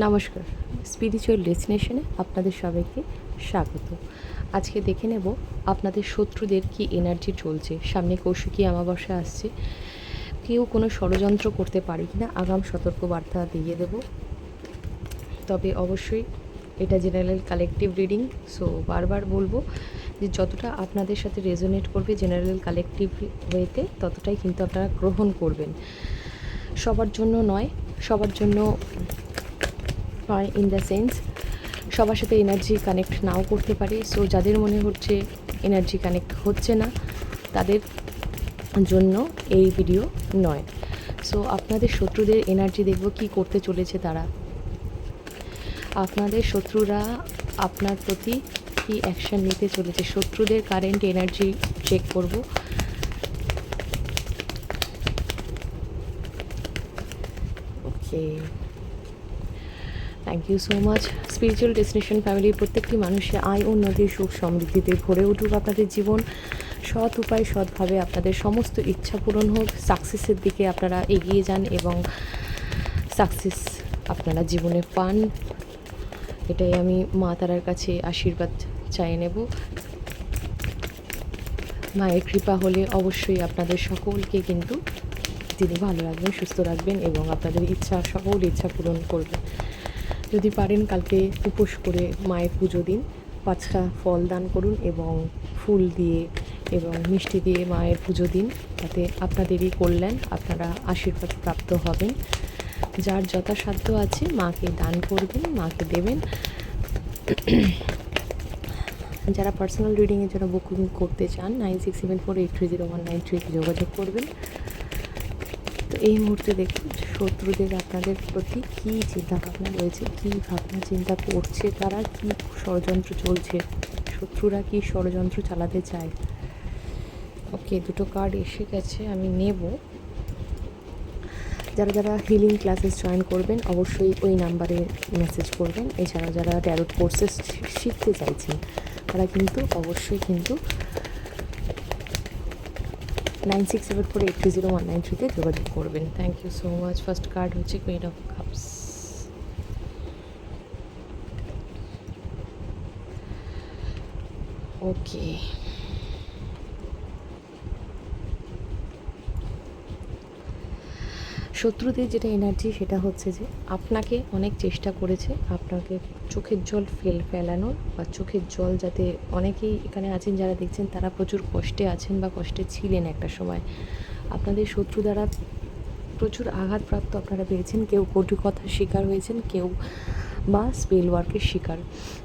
নমস্কার। স্পিরিচুয়াল ডেস্টিনেশনে আপনাদের সবাইকে স্বাগত। আজকে দেখে নেব আপনাদের শত্রুদের কি এনার্জি চলছে। সামনে কৌশিকী অমাবস্যা আসছে। কেউ কোনো ষড়যন্ত্র করতে পারে কি না আগাম সতর্কবার্তা দিয়ে দেব। তবে অবশ্যই এটা জেনারেল কালেকটিভ রিডিং সো বারবার বলব যে যতটা আপনাদের সাথে রেজোনেট করবে জেনারেল কালেকটিভ ওয়েতে ততটাই কিন্তু আপনারা গ্রহণ করবেন। সবার জন্য নয়, সবার জন্য হয় ইন দ্য সেন্স সবার সাথে এনার্জি কানেক্ট নাও করতে পারে। সো যাদের মনে হচ্ছে এনার্জি কানেক্ট হচ্ছে না, তাদের জন্য এই ভিডিও নয়। সো আপনাদের শত্রুদের এনার্জি দেখব কি করতে চলেছে তারা। আপনাদের শত্রুরা আপনার প্রতি কি অ্যাকশন নিতে চলেছে? শত্রুদের কারেন্ট এনার্জি চেক করব। Okay thank you so much spiritual destination ফ্যামিলির প্রত্যেকটি মানুষের আয় উন্নতি সুখ সমৃদ্ধিতে ভরে উঠুক আপনাদের জীবন। সৎ উপায়, সৎভাবে আপনাদের সমস্ত ইচ্ছা পূরণ হোক। সাকসেসের দিকে আপনারা এগিয়ে যান এবং সাকসেস আপনারা জীবনে পান। এটাই আমি মা তারার কাছে আশীর্বাদ চাই নেব। মায়ের কৃপা হলে অবশ্যই আপনাদের সকলকে কিন্তু তিনি ভালো রাখবেন, সুস্থ রাখবেন এবং আপনাদের ইচ্ছা, সকল ইচ্ছা পূরণ করবেন। যদি পারেন, কালকে উপোস করে মায়ের পুজো দিন। পাঁচটা ফল দান করুন এবং ফুল দিয়ে এবং মিষ্টি দিয়ে মায়ের পুজো দিন। তাতে আপনাদেরই কল্যাণ, আপনারা আশীর্বাদ প্রাপ্ত হবেন। যার যথাসাধ্য আছে, মাকে দান করবেন, মাকে দেবেন। যারা পার্সোনাল রিডিংয়ের জন্য বুকিং করতে চান nine six seven four eight three zero one nine থ্রিতে যোগাযোগ করবেন। এই মুহূর্তে দেখুন শত্রুদের আপনাদের প্রতি কী চিন্তাভাবনা রয়েছে? কী ভাবনা চিন্তা করছে তারা? কী ষড়যন্ত্র চলছে? শত্রুরা কী ষড়যন্ত্র চালাতে চায়? ওকে দুটো কার্ড এসে গেছে আমি নেব। যারা যারা হিলিং ক্লাসেস জয়েন করবেন অবশ্যই ওই নাম্বারে মেসেজ করবেন। এছাড়া যারা ট্যারোট কোর্সেস শিখতে চাইছেন তারা কিন্তু অবশ্যই কিন্তু nine six seven four eight three zero one nine থ্রিতে যোগাযোগ করবেন। Thank you so much first card হচ্ছে কুইন অফ কাপস ওকে শত্রুদের যেটা এনার্জি সেটা হচ্ছে যে আপনাকে অনেক চেষ্টা করেছে আপনাকে চোখের জল ফেল, ফেলানোর বা চোখের জল যাতে অনেকেই এখানে আছেন যারা দেখছেন তারা প্রচুর কষ্টে আছেন বা কষ্টে ছিলেন একটা সময়। আপনাদের শত্রু দ্বারা প্রচুর আঘাতপ্রাপ্ত আপনারা পেয়েছেন। কেউ কটু কথার শিকার হয়েছেন, কেউ বা স্পেল ওয়ার্কের শিকার।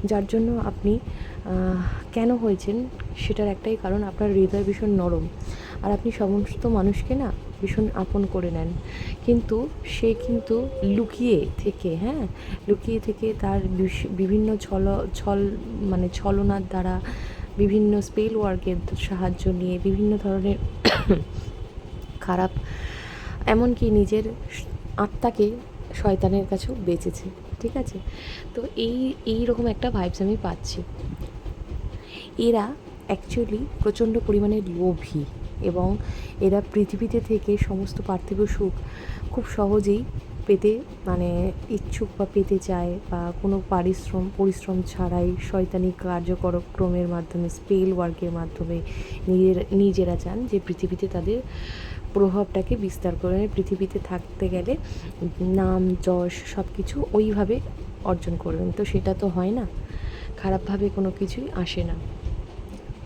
যার জন্য আপনি কেন হয়েছেন সেটার একটাই কারণ আপনার হৃদয় ভীষণ নরম। আর আপনি সমস্ত মানুষকে না ভীষণ আপন করে নেন। কিন্তু সে কিন্তু লুকিয়ে থেকে হ্যাঁ? লুকিয়ে থেকে তার বিভিন্ন ছল ছল মানে ছলনার দ্বারা বিভিন্ন স্পেল ওয়ার্কের সাহায্য নিয়ে বিভিন্ন ধরনের খারাপ, এমনকি নিজের আত্মাকে শয়তানের কাছেও বেঁচেছে, ঠিক আছে? তো এই এই রকম একটা ভাইবস আমি পাচ্ছি। এরা অ্যাকচুয়ালি প্রচণ্ড পরিমাণে লোভী। এবং এরা পৃথিবীতে থেকে সমস্ত পার্থিব সুখ খুব সহজেই পেতে মানে ইচ্ছুক বা পেতে চায় বা কোনো পারিশ্রম, পরিশ্রম ছাড়াই শয়তানি কার্যকরক্রমের মাধ্যমে স্পেল ওয়ার্কের মাধ্যমে নিজের, নিজেরা চান যে পৃথিবীতে তাদের প্রভাবটাকে বিস্তার করে পৃথিবীতে থাকতে গেলে নাম, যশ সব কিছু ওইভাবে অর্জন করবেন। তো সেটা তো হয় না। খারাপভাবে কোনো কিছুই আসে না।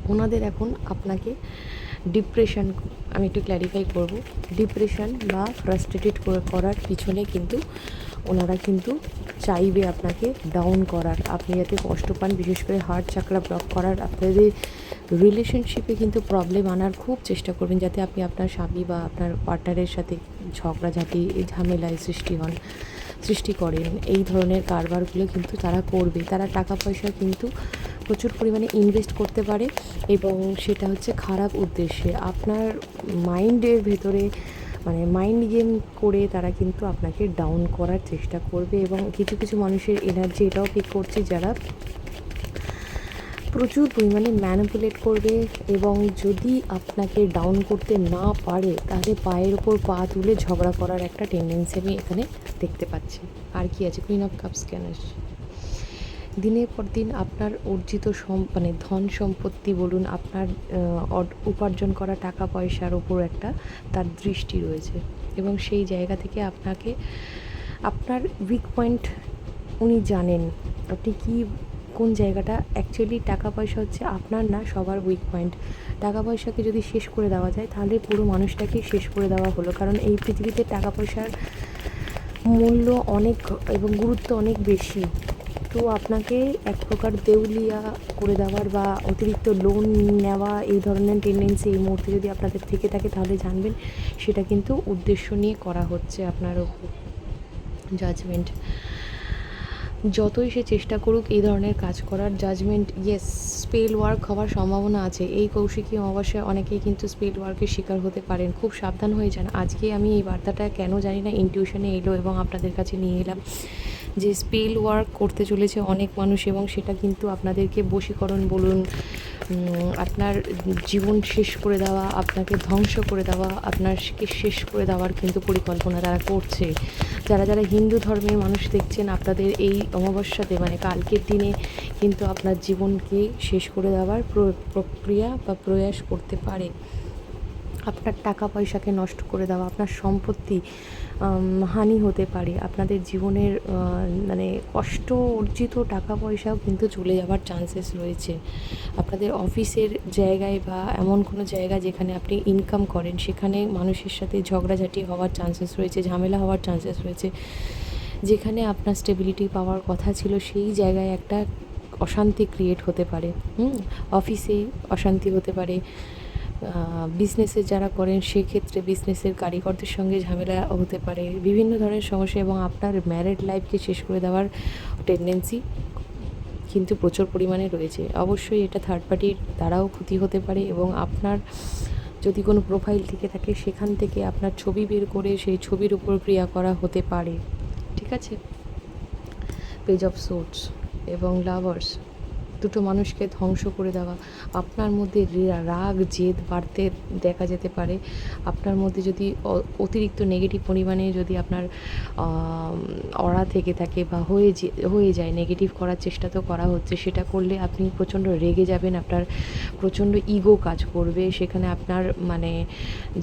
ওনাদের এখন আপনাকে ডিপ্রেশন আমি একটু ক্ল্যারিফাই করব। ডিপ্রেশন বা ফ্রাস্ট্রেটেড করার পিছনে কিন্তু ওনারা কিন্তু চাইবে আপনাকে ডাউন করার। আপনি যাতে কষ্ট পান, বিশেষ করে হার্ট চাকরা ব্লক করার। আপনাদের রিলেশনশিপে কিন্তু প্রবলেম আনার খুব চেষ্টা করবেন, যাতে আপনি আপনার স্বামী বা আপনার পার্টনারের সাথে ঝগড়াঝাটি ঝামেলায় সৃষ্টি হন, সৃষ্টি করেন। এই ধরনের কারবারগুলো কিন্তু তারা করবে। তারা টাকা পয়সা কিন্তু প্রচুর পরিমাণে ইনভেস্ট করতে পারে এবং সেটা হচ্ছে খারাপ উদ্দেশ্যে। আপনার মাইন্ডের ভেতরে মানে মাইন্ড গেম করে তারা কিন্তু আপনাকে ডাউন করার চেষ্টা করবে এবং কিছু কিছু মানুষের এনার্জি এটাও পিক করছে যারা প্রচুর পরিমাণে ম্যানিপুলেট করবে এবং যদি আপনাকে ডাউন করতে না পারে, তাহলে পায়ের ওপর পা তুলে ঝগড়া করার একটা টেন্ডেন্সি আমি এখানে দেখতে পাচ্ছি। আর কি আছে? কুইন অফ কাপস কেন আসছে দিনের পর দিন আপনার অর্জিত সম মানে ধন সম্পত্তি বলুন, আপনার উপার্জন করা টাকা পয়সার ওপর একটা তার দৃষ্টি রয়েছে। এবং সেই জায়গা থেকে আপনাকে, আপনার উইক পয়েন্ট উনি জানেন আপনি কি, কোন জায়গাটা অ্যাকচুয়ালি টাকা পয়সা হচ্ছে আপনার না সবার উইক পয়েন্ট টাকা পয়সাকে যদি শেষ করে দেওয়া যায়, তাহলে পুরো মানুষটাকেই শেষ করে দেওয়া হলো। কারণ এই পৃথিবীতে টাকা পয়সার মূল্য অনেক এবং গুরুত্ব অনেক বেশি। তো আপনাকে এক প্রকার দেউলিয়া করে দেওয়ার বা অতিরিক্ত লোন নেওয়া এই ধরনের টেন্ডেন্সি এই মুহূর্তে যদি আপনাদের থেকে থাকে তাহলে জানবেন, সেটা কিন্তু উদ্দেশ্য নিয়ে করা হচ্ছে আপনার ওপর জাজমেন্ট যতই সে চেষ্টা করুক এই ধরনের কাজ করার জাজমেন্ট ইয়েস স্পেল ওয়ার্ক হওয়ার সম্ভাবনা আছে। এই কৌশিকী অমাবস্যায় অনেকেই কিন্তু স্পেল ওয়ার্কের শিকার হতে পারেন। খুব সাবধান হয়ে যান। আজকে আমি এই বার্তাটা কেন জানি না ইনটিউশনে এলো এবং আপনাদের কাছে নিয়ে এলাম। যে স্পেল ওয়ার্ক করতে চলেছে অনেক মানুষ এবং সেটা কিন্তু আপনাদেরকে বশীকরণ বলুন আপনার জীবন শেষ করে দেওয়া, আপনাকে ধ্বংস করে দেওয়া আপনারকে শেষ করে দেওয়ার কিন্তু পরিকল্পনা তারা করছে। যারা যারা হিন্দু ধর্মের মানুষ দেখছেন, আপনাদের এই অমাবস্যাতে মানে কালকের দিনে কিন্তু আপনার জীবনকে শেষ করে দেওয়ার প্র- প্রক্রিয়া বা প্রয়াস করতে পারে। আপনার টাকা পয়সাকে নষ্ট করে দেওয়া, আপনার সম্পত্তি হানি হতে পারে। আপনাদের জীবনের মানে কষ্ট অর্জিত টাকা পয়সাও কিন্তু চলে যাওয়ার চান্সেস রয়েছে। আপনাদের অফিসের জায়গায় বা এমন কোনো জায়গা যেখানে আপনি ইনকাম করেন, সেখানে মানুষের সাথে ঝগড়াঝাটি হওয়ার চান্সেস রয়েছে, ঝামেলা হওয়ার চান্সেস রয়েছে। যেখানে আপনার স্টেবিলিটি পাওয়ার কথা ছিল, সেই জায়গায় একটা অশান্তি ক্রিয়েট হতে পারে। হুম? অফিসে অশান্তি হতে পারে। বিজনেসে যারা করেন, সেক্ষেত্রে বিজনেসের কারিগরদের সঙ্গে ঝামেলা হতে পারে। বিভিন্ন ধরনের সমস্যা এবং আপনার ম্যারেড লাইফকে শেষ করে দেওয়ার টেন্ডেন্সি কিন্তু প্রচুর পরিমাণে রয়েছে। অবশ্যই এটা থার্ড পার্টির দ্বারাও ক্ষতি হতে পারে এবং আপনার যদি কোনো প্রোফাইল থেকে থাকে, সেখান থেকে আপনার ছবি বের করে সেই ছবির উপর ক্রিয়া করা হতে পারে। ঠিক আছে? পেজ অফ সোর্টস এবং লাভার্স দুটো মানুষকে ধ্বংস করে দেওয়া। আপনার মধ্যে রাগ, জেদ, বাড়তে দেখা যেতে পারে। আপনার মধ্যে যদি অতিরিক্ত নেগেটিভ পরিমাণে যদি আপনার অড়া থেকে থাকে বা হয়ে হয়ে যায় নেগেটিভ করার চেষ্টা তো করা হচ্ছে, সেটা করলে আপনি প্রচণ্ড রেগে যাবেন, আপনার প্রচণ্ড ইগো কাজ করবে, সেখানে আপনার মানে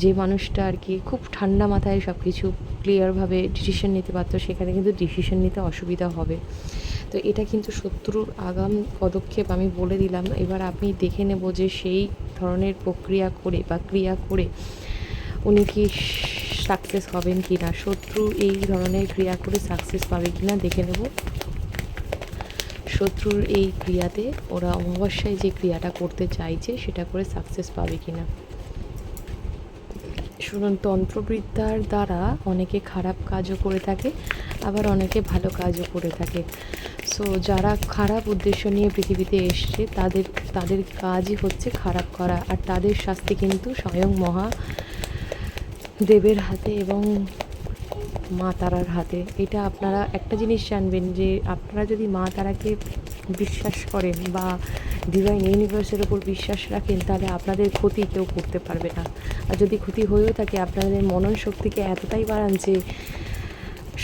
যে মানুষটা আর কি খুব ঠান্ডা মাথায় সব কিছু ক্লিয়ারভাবে ডিসিশন নিতে পারতো, সেখানে কিন্তু ডিসিশন নিতে অসুবিধা হবে। তো এটা কিন্তু শত্রুর আগাম পদক্ষেপ আমি বলে দিলাম। এবার আপনি দেখে নেব যে সেই ধরনের প্রক্রিয়া করে বা ক্রিয়া করে উনি কি সাকসেস হবেন কি না। শত্রু এই ধরনের ক্রিয়া করে সাকসেস পাবে কি না দেখে নেব। শত্রুর এই ক্রিয়াতে ওরা অমাবস্যায় যে ক্রিয়াটা করতে চাইছে সেটা করে সাকসেস পাবে কি না। শুনুন, তন্ত্রবিদ্যার দ্বারা অনেকে খারাপ কাজও করে থাকে, আবার অনেকে ভালো কাজও করে থাকে। সো যারা খারাপ উদ্দেশ্য নিয়ে পৃথিবীতে এসছে, তাদের তাদের কাজই হচ্ছে খারাপ করা। আর তাদের শাস্তি কিন্তু স্বয়ং মহা দেবের হাতে এবং মা তারার হাতে। এটা আপনারা একটা জিনিস জানবেন যে, আপনারা যদি মা তারাকে বিশ্বাস করেন বা ডিভাইন ইউনিভার্সের ওপর বিশ্বাস রাখেন, তাহলে আপনাদের ক্ষতি কেউ করতে পারবে না। আর যদি ক্ষতি হয়েও থাকে, আপনাদের মনন শক্তিকে এতটাই বাড়ান যে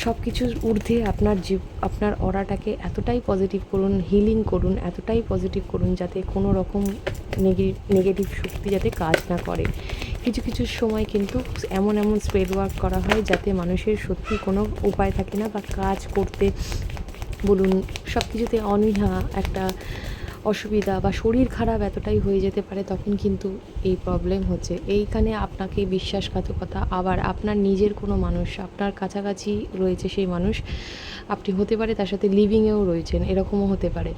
সব কিছুর ঊর্ধ্বে আপনার জীব, আপনার অরাটাকে এতটাই পজিটিভ করুন হিলিং করুন, এতটাই পজিটিভ করুন যাতে কোনো রকম নেগেটিভ শক্তি যাতে কাজ না করে। কিছু কিছু সময় কিন্তু এমন এমন স্প্রেড ওয়ার্ক করা হয় যাতে মানুষের সত্যি কোনো উপায় থাকে না বা কাজ করতে বলুন সব কিছুতে অনীহা একটা অসুবিধা বা শরীর খারাপ এতটাই হয়ে যেতে পারে, তখন কিন্তু এই প্রবলেম হচ্ছে। এইখানে আপনাকে বিশ্বাসঘাতকতা, আবার আপনার নিজের কোনো মানুষ, আপনার কাছাকাছি রয়েছে সেই মানুষ, আপনি হতে পারে তার সাথে লিভিংয়েও রয়েছেন, এরকমও হতে পারে।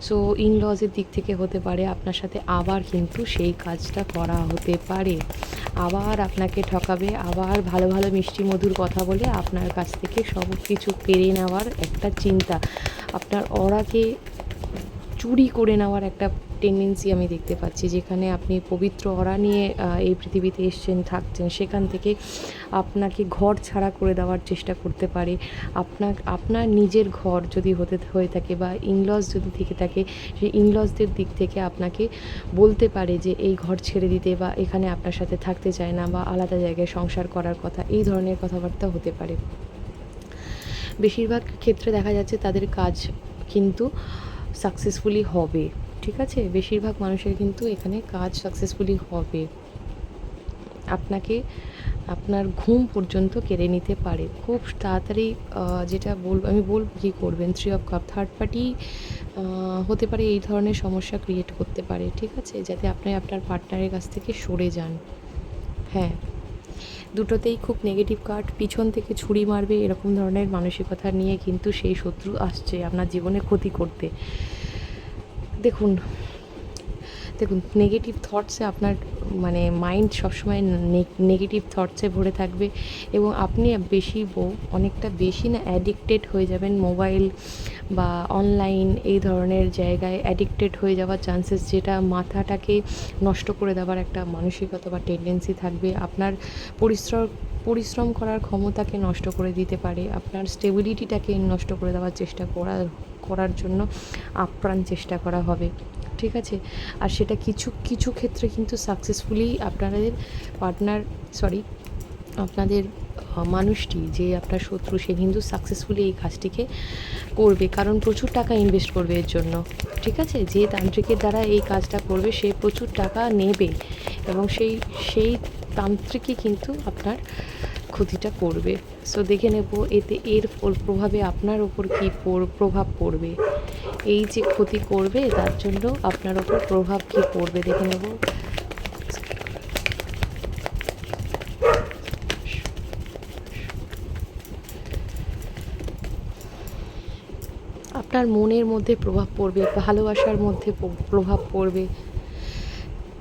সো ইন লজের দিক থেকে হতে পারে, আপনার সাথে আবার কিন্তু সেই কাজটা করা হতে পারে। আবার আপনাকে ঠকাবে, আবার ভালো ভালো মিষ্টি মধুর কথা বলে আপনার কাছ থেকে সব কিছু কেড়ে নেওয়ার একটা চিন্তা। আপনার অরাকে চুরি করে নেওয়ার একটা টেন্ডেন্সি আমি দেখতে পাচ্ছি, যেখানে আপনি পবিত্র অরা নিয়ে এই পৃথিবীতে এসছেন, থাকছেন, সেখান থেকে আপনাকে ঘর ছাড়া করে দেওয়ার চেষ্টা করতে পারে। আপনার আপনার নিজের ঘর যদি হতে, হয়ে থাকে বা ইনলস যদি থেকে থাকে, সেই ইনলসদের দিক থেকে আপনাকে বলতে পারে যে, এই ঘর ছেড়ে দিতে বা এখানে আপনার সাথে থাকতে চায় না বা আলাদা জায়গায় সংসার করার কথা। এই ধরনের কথাবার্তা হতে পারে। বেশিরভাগ ক্ষেত্রে দেখা যাচ্ছে তাদের কাজ কিন্তু সাকসেসফুলি হবে, ঠিক আছে? বেশিরভাগ মানুষের কিন্তু এখানে কাজ সাকসেসফুলি হবে। আপনাকে, আপনার ঘুম পর্যন্ত কেড়ে নিতে পারে। খুব তাড়াতাড়ি যেটা বলব আমি বলব কী করবেন? Three of cup third party হতে পারে এই ধরনের সমস্যা ক্রিয়েট করতে পারে, ঠিক আছে? যাতে আপনি আপনার পার্টনারের কাছ থেকে সরে যান। হ্যাঁ। দুটোতেই খুব নেগেটিভ কার্ড পিছন থেকে ছুরি মারবে, এরকম ধরনের মানসিকতা নিয়ে কিন্তু সেই শত্রু আসছে আপনার জীবনে ক্ষতি করতে। দেখুন দেখুন নেগেটিভ থটসে আপনার মানে মাইন্ড সবসময় নেগেটিভ থটসে ভরে থাকবে এবং আপনি বেশি অনেকটা বেশি না অ্যাডিক্টেড হয়ে যাবেন মোবাইল বা অনলাইন এই ধরনের জায়গায় অ্যাডিক্টেড হয়ে যাওয়ার চান্সেস যেটা মাথাটাকে নষ্ট করে দেওয়ার একটা মানসিকতা বা টেন্ডেন্সি থাকবে। আপনার পরিশ্রম পরিশ্রম করার ক্ষমতাকে নষ্ট করে দিতে পারে, আপনার স্টেবিলিটিটাকে নষ্ট করে দেওয়ার চেষ্টা করার করার জন্য আপ্রাণ চেষ্টা করা হবে, ঠিক আছে? আর সেটা কিছু কিছু ক্ষেত্রে কিন্তু সাকসেসফুলি আপনাদের পার্টনার সরি আপনাদের মানুষটি যে আপনার শত্রু, সে কিন্তু সাকসেসফুলি এই কাজটিকে করবে। কারণ প্রচুর টাকা ইনভেস্ট করবে এর জন্য, ঠিক আছে? যে তান্ত্রিকের দ্বারা এই কাজটা করবে, সে প্রচুর টাকা নেবে এবং সেই সেই তান্ত্রিকই কিন্তু আপনার ক্ষতিটা করবে। সো দেখে নেব এতে এর প্রভাবে আপনার ওপর কী প্রভাব পড়বে। এই যে ক্ষতি করবে, তার জন্য আপনার ওপর প্রভাব কী পড়বে দেখে নেব। আপনার মনের মধ্যে প্রভাব পড়বে, ভালোবাসার মধ্যে প্রভাব পড়বে।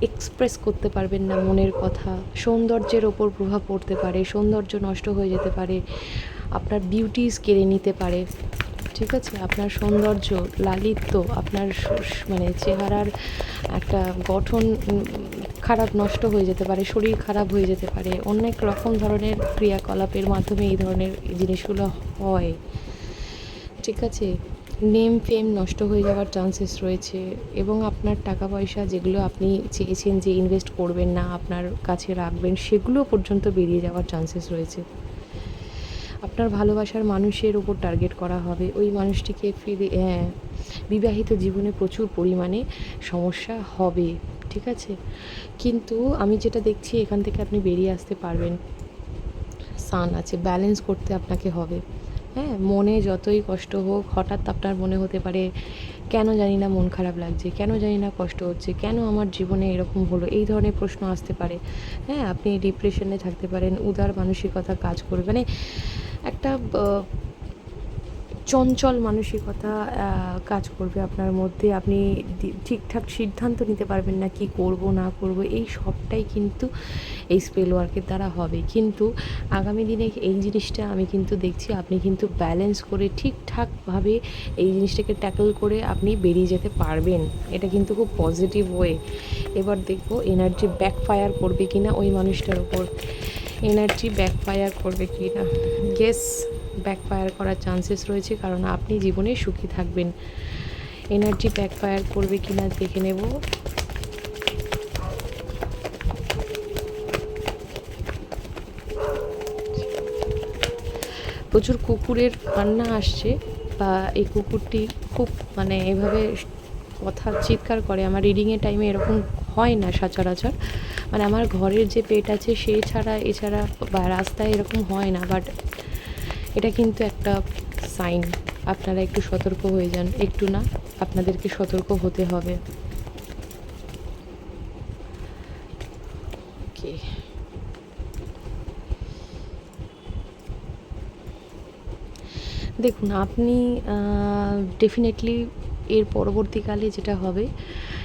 এক্সপ্রেস করতে পারবেন না মনের কথা। সৌন্দর্যের ওপর প্রভাব পড়তে পারে, সৌন্দর্য নষ্ট হয়ে যেতে পারে, আপনার বিউটিস কেড়ে নিতে পারে। ঠিক আছে? আপনার সৌন্দর্য, লালিত্য, আপনার মানে চেহারার একটা গঠন খারাপ নষ্ট হয়ে যেতে পারে, শরীর খারাপ হয়ে যেতে পারে, অনেক রকম ধরনের ক্রিয়াকলাপের মাধ্যমে এই ধরনের জিনিসগুলো হয়। ঠিক আছে? নেম ফেম নষ্ট হয়ে যাওয়ার চান্সেস রয়েছে এবং আপনার টাকা পয়সা যেগুলো আপনি চেয়েছেন যে ইনভেস্ট করবেন না, আপনার কাছে রাখবেন, সেগুলো পর্যন্ত বেরিয়ে যাওয়ার চান্সেস রয়েছে। আপনার ভালোবাসার মানুষের ওপর টার্গেট করা হবে। ওই মানুষটিকে ফিরে হ্যাঁ বিবাহিত জীবনে প্রচুর পরিমাণে সমস্যা হবে, ঠিক আছে? কিন্তু আমি যেটা দেখছি, এখান থেকে আপনি বেরিয়ে আসতে পারবেন। সান আছে ব্যালেন্স করতে আপনাকে হবে। হ্যাঁ মনে যতই কষ্ট হোক, হঠাৎ আপনার মনে হতে পারে, কেন জানি না মন খারাপ লাগছে, কেন জানি না কষ্ট হচ্ছে, কেন আমার জীবনে এরকম হলো, এই ধরনের প্রশ্ন আসতে পারে। হ্যাঁ আপনি ডিপ্রেশনে থাকতে পারেন, উদার মানসিকতা কাজ করবে মানে একটা চঞ্চল মানসিকতা কাজ করবে আপনার মধ্যে। আপনি ঠিকঠাক সিদ্ধান্ত নিতে পারবেন না কি করব, না করব। এই সবটাই কিন্তু এই স্পেল ওয়ার্কের দ্বারা হবে। কিন্তু আগামী দিনে এই জিনিসটা আমি কিন্তু দেখছি, আপনি কিন্তু ব্যালেন্স করে ঠিকঠাকভাবে এই জিনিসটাকে ট্যাকল করে আপনি বেরিয়ে যেতে পারবেন। এটা কিন্তু খুব পজিটিভ ওয়ে এবার দেখব এনার্জি ব্যাকফায়ার করবে কি না ওই মানুষটার উপর। এনার্জি ব্যাকফায়ার করবে কি না গেস ব্যাকফায়ার করার চান্সেস রয়েছে কারণ আপনি জীবনে সুখী থাকবেন। এনার্জি ব্যাকফায়ার করবে কি না দেখে নেব। প্রচুর কুকুরের কান্না আসছে বা এই কুকুরটি খুব মানে এভাবে কথা চিৎকার করে। আমার রিডিংয়ের টাইমে এরকম হয় না সচরাচর। মানে আমার ঘরের যে পেট আছে সে ছাড়া, এছাড়া বা রাস্তায় এরকম হয় না। বাট এটা কিন্তু একটা সাইন। আপনারা একটু সতর্ক হয়ে যান। একটু না, আপনাদেরকে সতর্ক হতে হবে। দেখুন, আপনি ডেফিনেটলি এর পরবর্তীকালে যেটা হবে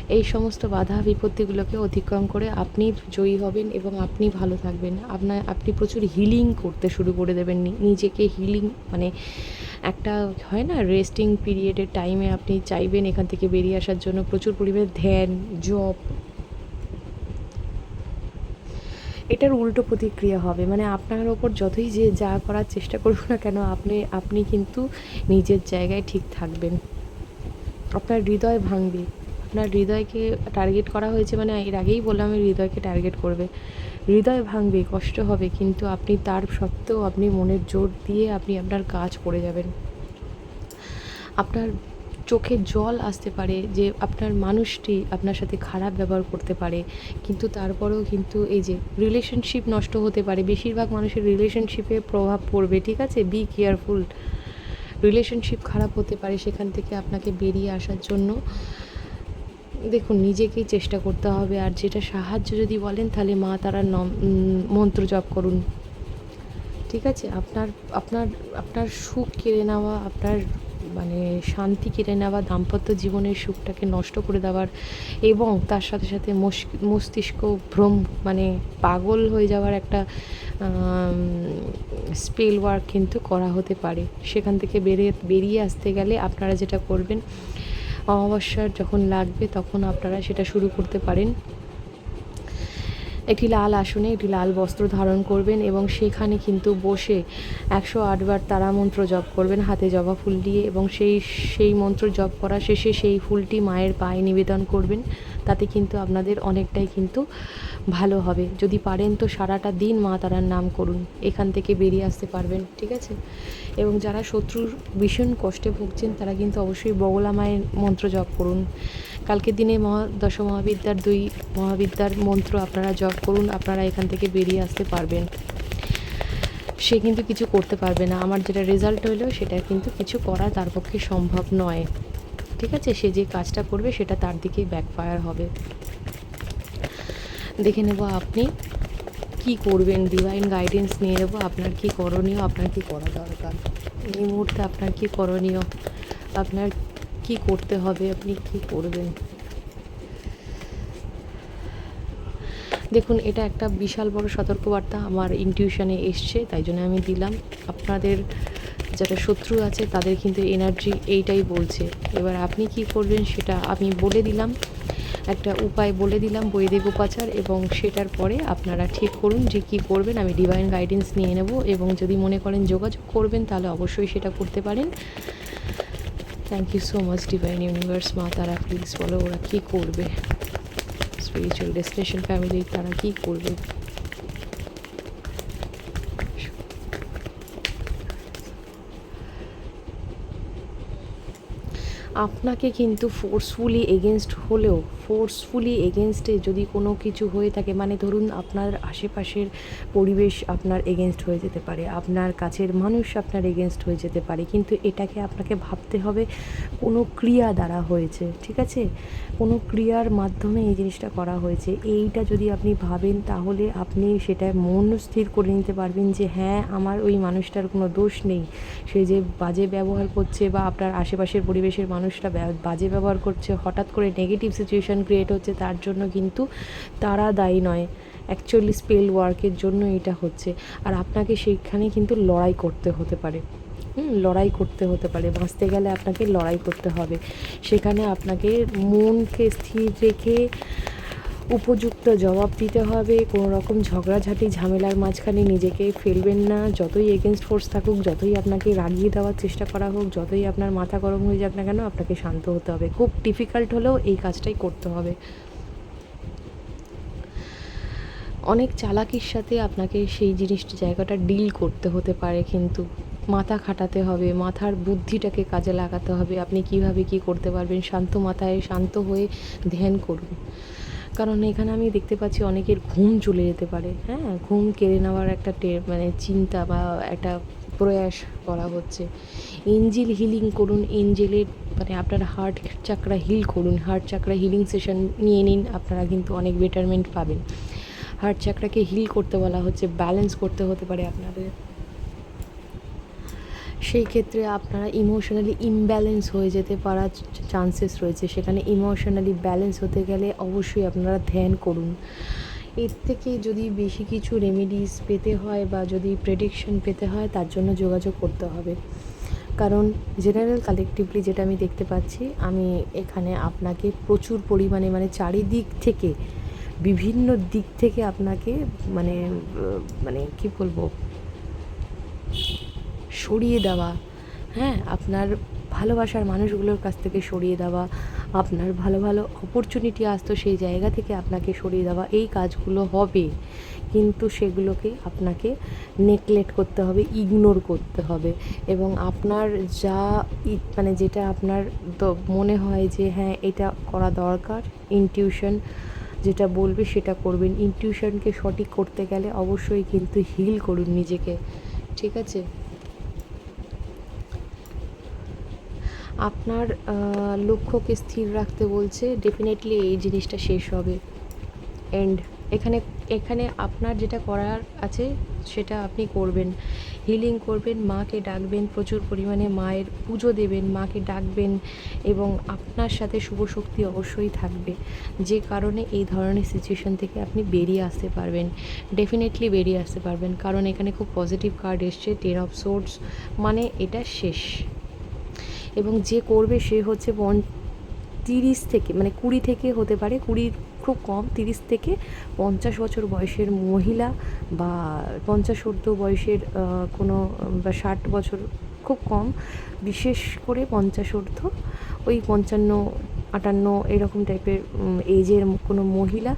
এই সমস্ত বাধা বিপত্তিগুলোকে অতিক্রম করে আপনি জয়ী হবেন এবং আপনি ভালো থাকবেন। আপনার আপনি প্রচুর হিলিং করতে শুরু করে দেবেন। নিজেকে হিলিং মানে একটা হয় না রেস্টিং পিরিয়ডের টাইমে আপনি চাইবেন এখান থেকে বেরিয়ে আসার জন্য প্রচুর পরিমাণে ধ্যান জব এটার উল্টো প্রতিক্রিয়া হবে। মানে আপনার ওপর যতই যে যা করার চেষ্টা করুক না কেন, আপনি আপনি কিন্তু নিজের জায়গায় ঠিক থাকবেন। আপনার হৃদয় ভাঙবে। আপনার হৃদয়কে টার্গেট করা হয়েছে মানে এর আগেই বললাম এই হৃদয়কে টার্গেট করবে। হৃদয় ভাঙবে, কষ্ট হবে, কিন্তু আপনি তার সত্ত্বেও আপনি মনের জোর দিয়ে আপনি আপনার কাজ করে যাবেন। আপনার চোখে জল আসতে পারে যে আপনার মানুষটি আপনার সাথে খারাপ ব্যবহার করতে পারে, কিন্তু তারপরেও কিন্তু এই যে রিলেশনশিপ নষ্ট হতে পারে, বেশিরভাগ মানুষের রিলেশনশিপে প্রভাব পড়বে, ঠিক আছে? বি কেয়ারফুল রিলেশনশিপ খারাপ হতে পারে সেখান থেকে আপনাকে বেরিয়ে আসার জন্য। দেখুন, নিজেকেই চেষ্টা করতে হবে আর যেটা সাহায্য যদি বলেন, তাহলে মা তারা মন্ত্র জপ করুন। ঠিক আছে? আপনার আপনার আপনার সুখ কেড়ে নেওয়া, আপনার মানে শান্তি কেড়ে নেওয়া, দাম্পত্য জীবনের সুখটাকে নষ্ট করে দেওয়ার এবং তার সাথে সাথে মস্তিষ্ক ভ্রম মানে পাগল হয়ে যাওয়ার একটা স্পেল ওয়ার্ক কিন্তু করা হতে পারে। সেখান থেকে বেরিয়ে বেরিয়ে আসতে গেলে আপনারা যেটা করবেন অমাবস্যার যখন লাগবে তখন আপনারা সেটা শুরু করতে পারেন। একটি লাল আসনে একটি লাল বস্ত্র ধারণ করবেন এবং সেখানে কিন্তু বসে একশো আটবার তারা মন্ত্র জপ করবেন, হাতে জবা ফুল দিয়ে এবং সেই সেই মন্ত্র জপ করা শেষে সেই ফুলটি মায়ের পায়ে নিবেদন করবেন। তাতে কিন্তু আপনাদের অনেকটাই কিন্তু ভালো হবে। যদি পারেন তো সারাটা দিন মা তারার নাম করুন। এখান থেকে বেরিয়ে আসতে পারবেন, ঠিক আছে? এবং যারা শত্রুর ভীষণ কষ্টে ভুগছেন তারা কিন্তু অবশ্যই বগলা মায়ের মন্ত্র জপ করুন। কালকের দিনে মহা দশ মহাবিদ্যার দুই মহাবিদ্যার মন্ত্র আপনারা জপ করুন, আপনারা এখান থেকে বেরিয়ে আসতে পারবেন। সে কিন্তু কিছু করতে পারবে না। আমার যেটা রেজাল্ট হলো সেটা কিন্তু কিছু করা তার পক্ষে সম্ভব নয়। ঠিক আছে? সে যে কাজটা করবে সেটা তার দিকেই ব্যাকফায়ার হবে। দেখে নেব আপনি কি করবেন। ডিভাইন গাইডেন্স নিয়ে নেব। আপনার কি করণীয়? আপনার কি করা দরকার? এই মুহূর্তে আপনার কি করণীয়? আপনার কি করতে হবে, আপনি কি করবেন? দেখুন, এটা একটা বিশাল বড় সতর্কবার্তা আমার ইনটিউশনে এসছে, তাই জন্য আমি দিলাম। আপনাদের যারা শত্রু আছে, তাদের কিন্তু এনার্জি এইটাই বলছে। এবার আপনি কি করবেন সেটা আমি বলে দিলাম। একটা উপায় বলে দিলাম বৈদিক উপাচার, এবং সেটার পরে আপনারা ঠিক করুন যে কি করবেন। আমি ডিভাইন গাইডেন্স নিয়ে নেব, এবং যদি মনে করেন যোগাযোগ করবেন, তাহলে অবশ্যই সেটা করতে পারেন। Thank you so much divine universe Ma Tara please বলো ওরা কী করবে? স্পিরিচুয়াল ডেস্টিনেশন ফ্যামিলি তারা কী করবে? আপনাকে কিন্তু ফোর্সফুলি এগেনস্ট হলেও ফোর্সফুলি এগেনস্টে যদি কোনো কিছু হয়ে থাকে মানে ধরুন আপনার আশেপাশের পরিবেশ আপনার এগেনস্ট হয়ে যেতে পারে, আপনার কাছের মানুষ আপনার এগেনস্ট হয়ে যেতে পারে, কিন্তু এটাকে আপনাকে ভাবতে হবে কোনো ক্রিয়া দ্বারা হয়েছে, ঠিক আছে? কোনো ক্রিয়ার মাধ্যমে এই জিনিসটা করা হয়েছে। এইটা যদি আপনি ভাবেন, তাহলে আপনি সেটা মন স্থির করে নিতে পারবেন যে হ্যাঁ আমার ওই মানুষটার কোনো দোষ নেই। সে যে বাজে ব্যবহার করছে বা আপনার আশেপাশের পরিবেশের মানুষটা বাজে ব্যবহার করছে, হঠাৎ করে নেগেটিভ সিচুয়েশান ক্রিয়েট হচ্ছে তার জন্য কিন্তু তারা দায়ী নয়। অ্যাকচুয়ালি স্পেল ওয়ার্কের জন্য এটা হচ্ছে। আর আপনাকে সেইখানে কিন্তু লড়াই করতে হতে পারে। হুম, লড়াই করতে হতে পারে। বাঁচতে গেলে আপনাকে লড়াই করতে হবে। সেখানে আপনাকে মনকে স্থির রেখে উপযুক্ত জবাব দিতে হবে, কোনো রকম ঝগড়াঝাটি, ঝামেলার মাঝখানে নিজেকে ফেলবেন না। যতই এগেনস্ট ফোর্স থাকুক, যতই আপনাকে রাগিয়ে দেওয়ার চেষ্টা করা হোক, যতই আপনার মাথা গরম হয়ে যাক না কেন, আপনাকে শান্ত হতে হবে। খুব ডিফিকাল্ট হলেও এই কাজটাই করতে হবে। অনেক চালাকির সাথে আপনাকে সেই জিনিসটা, জায়গাটা ডিল করতে হতে পারে কিন্তু মাথা খাটাতে হবে, মাথার বুদ্ধিটাকে কাজে লাগাতে হবে। আপনি কীভাবে কি করতে পারবেন? শান্ত মাথায় শান্ত হয়ে ধ্যান করুন। কারণ এখানে আমি দেখতে পাচ্ছি অনেকের ঘুম চলে যেতে পারে হ্যাঁ? ঘুম কেড়ে নেওয়ার একটা মানে চিন্তা বা একটা প্রয়াস করা হচ্ছে। এঞ্জেল হিলিং করুন এঞ্জেলের মানে আপনার হার্ট চাকরা হিল করুন। হার্ট চাকরা হিলিং সেশন নিয়ে নিন, আপনারা কিন্তু অনেক বেটারমেন্ট পাবেন। হার্ট চাকরাকে হিল করতে বলা হচ্ছে, ব্যালেন্স করতে হতে পারে আপনাদের। সেই ক্ষেত্রে আপনারা ইমোশনালি ইমব্যালেন্স হয়ে যেতে পারার চান্সেস রয়েছে। সেখানে ইমোশনালি ব্যালেন্স হতে গেলে অবশ্যই আপনারা ধ্যান করুন। এর থেকে যদি বেশি কিছু রেমেডিস পেতে হয় বা যদি প্রেডিকশন পেতে হয়, তার জন্য যোগাযোগ করতে হবে। কারণ জেনারেল কালেকটিভলি যেটা আমি দেখতে পাচ্ছি, আমি এখানে আপনাকে প্রচুর পরিমাণে মানে চারিদিক থেকে, বিভিন্ন দিক থেকে আপনাকে মানে মানে কি বলব? সরিয়ে দেওয়া হ্যাঁ? আপনার ভালোবাসার মানুষগুলোর কাছ থেকে সরিয়ে দেওয়া, আপনার ভালো ভালো অপরচুনিটি আসতো সেই জায়গা থেকে আপনাকে সরিয়ে দেওয়া, এই কাজগুলো হবে। কিন্তু সেগুলোকে আপনাকে নেগলেক্ট করতে হবে ইগনোর করতে হবে। এবং আপনার যা মানে যেটা আপনার দ- মনে হয় যে হ্যাঁ এটা করা দরকার ইনটিউশন যেটা বলবে সেটা করবেন। ইনটিউশনকে সঠিক করতে গেলে অবশ্যই কিন্তু হিল করুন নিজেকে, ঠিক আছে? আপনার লক্ষ্যকে স্থির রাখতে বলছে ডেফিনেটলি এই জিনিসটা শেষ হবে। এন্ড এখানে এখানে আপনার যেটা করার আছে, সেটা আপনি করবেন। হিলিং করবেন, মাকে ডাকবেন, প্রচুর পরিমাণে মায়ের পুজো দেবেন, মাকে ডাকবেন, এবং আপনার সাথে শুভ শক্তি অবশ্যই থাকবে। যে কারণে এই ধরনের সিচুয়েশন থেকে আপনি বেরিয়ে আসতে পারবেন। ডেফিনেটলি বেরিয়ে আসতে পারবেন। কারণ এখানে খুব পজিটিভ কার্ড এসছে টেন অফ সোর্স মানে এটা শেষ। এবং যে করবে সে হচ্ছে পন তিরিশ থেকে মানে কুড়ি থেকে হতে পারে কুড়ির খুব কম, তিরিশ থেকে পঞ্চাশ বছর বয়সের মহিলা বা পঞ্চাশ ঊর্ধ্ব বয়সের কোনো, বা ষাট বছর খুব কম, বিশেষ করে পঞ্চাশ ঊর্ধ্ব, ওই পঞ্চান্ন, আটান্ন এরকম টাইপের এজের কোনো মহিলা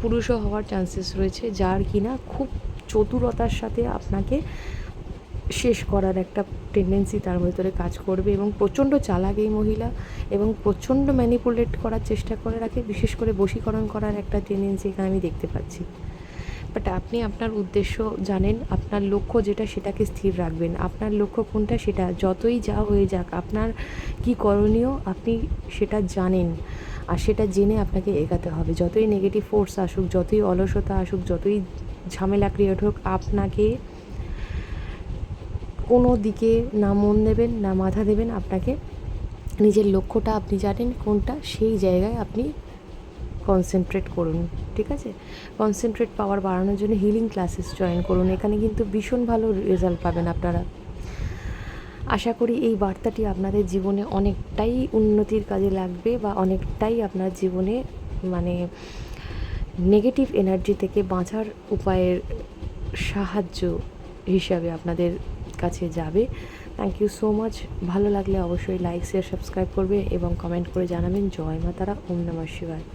পুরুষও হওয়ার চান্সেস রয়েছে, যার কিনা খুব চতুরতার সাথে আপনাকে শেষ করার একটা টেন্ডেন্সি তার ভেতরে কাজ করবে এবং প্রচণ্ড চালাক এই মহিলা এবং প্রচণ্ড ম্যানিপুলেট করার চেষ্টা করে রাখে, বিশেষ করে বশীকরণ করার একটা টেন্ডেন্সি এখানে আমি দেখতে পাচ্ছি। বাট আপনি আপনার উদ্দেশ্য জানেন, আপনার লক্ষ্য যেটা সেটাকে স্থির রাখবেন। আপনার লক্ষ্য কোনটা সেটা যতই যা হয়ে যাক, আপনার কি করণীয় আপনি সেটা জানেন আর সেটা জেনে আপনাকে এগাতে হবে। যতই নেগেটিভ ফোর্স আসুক, যতই অলসতা আসুক, যতই ঝামেলা ক্রিয়েট হোক, আপনাকে কোনো দিকে না মন দেবেন, না মাথা দেবেন, আপনাকে নিজের লক্ষ্যটা আপনি জানেন কোনটা, সেই জায়গায় আপনি কনসেন্ট্রেট করুন, ঠিক আছে? কনসেন্ট্রেট পাওয়ার বাড়ানোর জন্য হিলিং ক্লাসেস জয়েন করুন, এখানে কিন্তু ভীষণ ভালো রেজাল্ট পাবেন আপনারা। আশা করি এই বার্তাটি আপনাদের জীবনে অনেকটাই উন্নতির কাজে লাগবে বা অনেকটাই আপনার জীবনে মানে নেগেটিভ এনার্জি থেকে বাঁচার উপায়ের সাহায্য হিসাবে আপনাদের কাছে যাবে। থ্যাংক ইউ সো মাচ ভালো লাগলে অবশ্যই লাইক শেয়ার সাবস্ক্রাইব করবে এবং কমেন্ট করে জানাবেন। জয় মা তারা, ওম নমঃ শিবায়।